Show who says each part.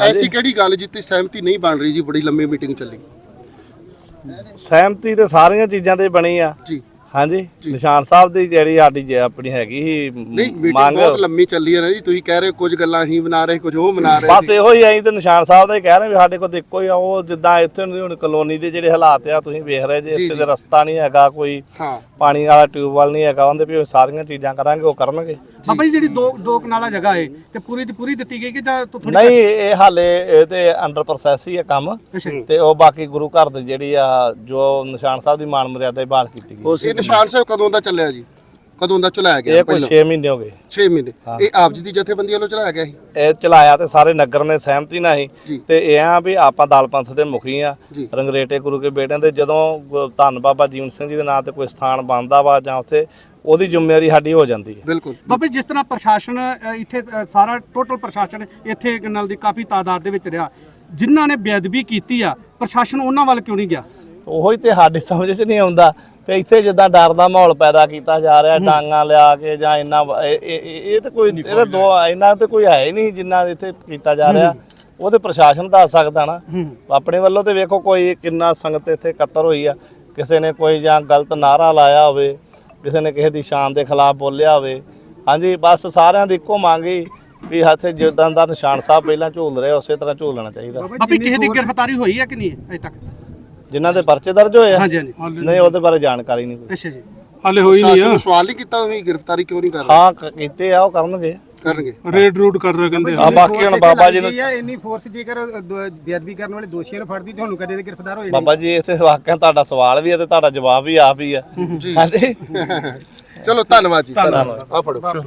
Speaker 1: ਐਸੀ ਕਿਹੜੀ ਗੱਲ ਜਿੱਤੇ ਸਹਿਮਤੀ ਨਹੀਂ ਬਣ ਰਹੀ ਜੀ ਬੜੀ ਲੰਮੀ ਮੀਟਿੰਗ ਚੱਲੀ?
Speaker 2: ਸਹਿਮਤੀ ਤੇ ਸਾਰੀਆਂ ਚੀਜ਼ਾਂ ਤੇ ਬਣੀ ਆ।
Speaker 1: ਜੀ।
Speaker 2: ਹਾਂਜੀ। ਨਿਸ਼ਾਨ ਸਾਹਿਬ ਦੀ ਜਿਹੜੀ ਸਾਡੀ ਜੇ ਆਪਣੀ ਹੈਗੀ ਸੀ
Speaker 1: ਨਹੀਂ ਮੀਟਿੰਗ ਬਹੁਤ ਲੰਮੀ ਚੱਲੀ ਹੈ ਨਾ ਜੀ ਤੁਸੀਂ ਕਹਿ ਰਹੇ ਹੋ ਕੁਝ ਗੱਲਾਂ ਹੀ ਬਣਾ ਰਹੇ ਕੁਝ ਉਹ ਬਣਾ ਰਹੇ
Speaker 2: ਬਸ
Speaker 1: ਸੀ।
Speaker 2: ਇਹੋ ਹੀ ਆਈ ਤੇ ਨਿਸ਼ਾਨ ਸਾਹਿਬ ਦਾ ਹੀ ਕਹਿ ਰਹੇ ਵੀ ਸਾਡੇ ਕੋਲ ਤਾਂ ਇੱਕੋ ਹੀ ਆ ਉਹ ਜਿੱਦਾਂ ਇੱਥੇ ਦੀ ਹੁਣ ਕਲੋਨੀ ਦੇ ਜਿਹੜੇ ਹਾਲਾਤ ਆ ਤੁਸੀਂ ਵੇਖ ਰਹੇ ਜੇ
Speaker 1: ਜੀ,
Speaker 2: ਇੱਥੇ
Speaker 1: ਜੀ।
Speaker 2: ਦੇ ਰਸਤਾ ਨਹੀਂ ਹੈਗਾ ਕੋਈ
Speaker 1: ਹਾਂ।
Speaker 2: ਪਾਣੀ ਵਾਲਾ ਟਿਊਬਵੈਲ ਨਹੀਂ ਹੈਗਾ ਉਹਦੇ ਵੀ ਉਹ ਸਾਰੀਆਂ ਚੀਜ਼ਾਂ ਕਰਾਂਗੇ ਉਹ ਕਰਨਗੇ।
Speaker 3: ਬਾਬਾ ਜੀ ਜਿਹੜੀ ਦੋ ਦੋ ਕਨਾਲਾ ਜਗ੍ਹਾ ਹੈ ਤੇ ਪੂਰੀ ਦੀ ਪੂਰੀ ਦਿੱਤੀ ਗਈ ਕਿ ਜਾਂ ਥੋੜੀ
Speaker 2: ਨਹੀਂ ਇਹ ਹਾਲੇ ਇਹ ਤੇ ਅੰਡਰ ਪ੍ਰੋਸੈਸ ਹੀ ਹੈ ਕੰਮ। ਤੇ ਉਹ ਬਾਕੀ ਗੁਰੂ ਘਰ ਦੀ ਜਿਹੜੀ ਆ ਜੋ ਨਿਸ਼ਾਨ ਸਾਹਿਬ ਦੀ ਮਾਨ ਮਰਿਆਦਾ ਹੀ ਬਹਾਲ ਕੀਤੀ ਗਈ।
Speaker 1: ਇਹ ਨਿਸ਼ਾਨ ਸਾਹਿਬ ਕਦੋਂ ਦਾ ਚੱਲਿਆ ਜੀ? ਕਦੋਂ ਦਾ ਚਲਾਇਆ ਗਿਆ
Speaker 2: ਇਹ ਕੋਈ 6 ਮਹੀਨੇ ਹੋ ਗਏ।
Speaker 1: 6 ਮਹੀਨੇ। ਇਹ ਆਪ ਜੀ ਦੀ ਜਥੇਬੰਦੀ ਵੱਲੋਂ ਚਲਾਇਆ ਗਿਆ ਸੀ?
Speaker 2: ਇਹ ਚਲਾਇਆ ਤੇ ਸਾਰੇ ਨਗਰ ਨੇ ਸਹਿਮਤੀ ਨਾਲ। ਹੀ। ਤੇ ਇਹ ਆ ਵੀ ਆਪਾਂ ਦਲ ਪੰਥ ਦੇ ਮੁਖੀ ਆ। ਰੰਗਰੇਟੇ ਗੁਰੂ ਕੇ ਬੇਟਿਆਂ ਦੇ ਜਦੋਂ ਧੰਨ ਬਾਬਾ ਜੀਵਨ ਸਿੰਘ ਜੀ ਦੇ ਨਾਂ ਤੇ ਕੋਈ ਸਥਾਨ ਬਣਦਾ ਵਾ ਜਾਂ ਉੱਥੇ ਉਹਦੀ ਜ਼ਿੰਮੇਵਾਰੀ ਸਾਡੀ ਹੋ ਜਾਂਦੀ ਹੈ।
Speaker 1: ਬਿਲਕੁਲ।
Speaker 3: ਬਾਬਾ ਜਿਸ ਤਰ੍ਹਾਂ ਪ੍ਰਸ਼ਾਸਨ ਇੱਥੇ ਸਾਰਾ ਟੋਟਲ ਪ੍ਰਸ਼ਾਸਨ ਇੱਥੇ ਨਾਲ ਦੀ ਕਾਫੀ ਤਾਦਾਦ ਦੇ ਵਿੱਚ ਰਿਹਾ। ਜਿਨ੍ਹਾਂ ਨੇ ਬੇਅਦਬੀ ਕੀਤੀ ਆ ਪ੍ਰਸ਼ਾਸਨ ਉਹਨਾਂ ਵੱਲ ਕਿਉਂ ਨਹੀਂ ਗਿਆ?
Speaker 2: ਉਹੀ ਤੇ ਸਾਡੀ ਸਮਝ 'ਚ ਨਹੀਂ ਆਉਂਦਾ। ਤੇ ਇੱਥੇ ਜਿੱਦਾਂ ਡਰ ਦਾ ਮਾਹੌਲ ਪੈਦਾ ਕੀਤਾ ਜਾ ਰਿਹਾ ਡਾਂਗਾ ਲਿਆ ਕੇ ਜਾਂ ਇੰਨਾ ਇਹ- ਤੇ ਕੋਈ ਇਹਦਾ ਦੋ ਇੰਨਾ ਤੇ ਕੋਈ ਹੈ ਹੀ ਨਹੀਂ ਜਿੰਨਾ ਇੱਥੇ ਕੀਤਾ ਜਾ ਰਿਹਾ। ਉਹ ਤੇ ਪ੍ਰਸ਼ਾਸਨ ਦੱਸ ਸਕਦਾ ਨਾ। ਆਪਣੇ ਵੱਲੋਂ ਤੇ ਵੇਖੋ ਕੋਈ ਕਿੰਨਾ ਸੰਗਤ ਇੱਥੇ ਇਕੱਤਰ ਹੋਈ ਆ। ਕਿਸੇ ਨੇ ਕੋਈ ਜਾਂ ਗਲਤ ਨਾਰਾ ਲਾਇਆ ਹੋਵੇ ਕਿਸੇ ਨੇ ਕਿਸੇ ਦੀ ਸ਼ਾਨ ਦੇ ਖਿਲਾਫ ਬੋਲਿਆ ਹੋਵੇ। ਹਾਂਜੀ ਬਸ ਸਾਰਿਆਂ ਦੀ ਇੱਕੋ ਮੰਗ ਹੀ ਵੀ ਹੱਥੇ ਜਿੱਦਾਂ ਦਾ ਨਿਸ਼ਾਨ ਸਾਹਿਬ ਪਹਿਲਾਂ ਝੂਲ ਰਹੇ ਉਸੇ ਤਰ੍ਹਾਂ ਝੂਲਣਾ ਚਾਹੀਦਾ।
Speaker 3: ਬਾਬਾ ਜੀ, ਕਿਸੇ ਦੀ ਗ੍ਰਿਫਤਾਰੀ ਹੋਈ ਹੈ ਕਿ ਨਹੀਂ ਅਜੇ ਤੱਕ?
Speaker 2: ਜਿਨ੍ਹਾਂ ਦੇ ਪਰਚੇ ਦਰਜ ਹੋਏ ਆ?
Speaker 3: ਹਾਂਜੀ ਹਾਂਜੀ।
Speaker 2: ਨਹੀਂ ਉਹਦੇ ਬਾਰੇ ਜਾਣਕਾਰੀ ਨਹੀਂ ਕੋਈ।
Speaker 3: ਅੱਛਾ ਜੀ।
Speaker 4: ਹਾਲੇ ਹੋਈ ਨਹੀਂ ਆ।
Speaker 1: ਨੂੰ ਸਵਾਲ ਨਹੀਂ ਕੀਤਾ ਤੁਸੀਂ ਗ੍ਰਿਫਤਾਰੀ ਕਿਉਂ ਨਹੀਂ ਕਰ ਰਹੇ?
Speaker 2: ਹਾਂ ਕ- ਕੀਤੇ ਆ ਉਹ ਕਰਨਗੇ।
Speaker 1: ਕਰਨਗੇ।
Speaker 4: ਰੇਡ ਰੂਟ ਕਰ ਰਹੇ ਕਹਿੰਦੇ
Speaker 2: ਆ। ਬਾਕੀ ਹੁਣ ਬਾਬਾ ਜੀ ਨੂੰ
Speaker 5: ਇੰਨੀ ਫੋਰਸ ਜੇਕਰ ਬੇਅਦਬੀ ਕਰਨ ਵਾਲੇ ਦੋਸ਼ੀਆਂ ਨੂੰ ਫੜਦੀ ਤੁਹਾਨੂੰ ਕਦੇ ਦੇ ਗ੍ਰਿਫਤਾਰ ਹੋਏ
Speaker 2: ਬਾਬਾ ਜੀ ਇੱਥੇ ਵਾਕਿਆ ਤੁਹਾਡਾ ਸਵਾਲ ਵੀ ਹੈ ਤੇ ਤੁਹਾਡਾ ਜਵਾਬ ਵੀ ਆਪ ਹੀ ਆ।
Speaker 1: ਜੀ।
Speaker 2: ਹਾਂਜੀ।
Speaker 1: ਚਲੋ ਧੰਨਵਾਦ ਜੀ। ਧੰਨਵਾਦ। ਆ ਫੜੋ।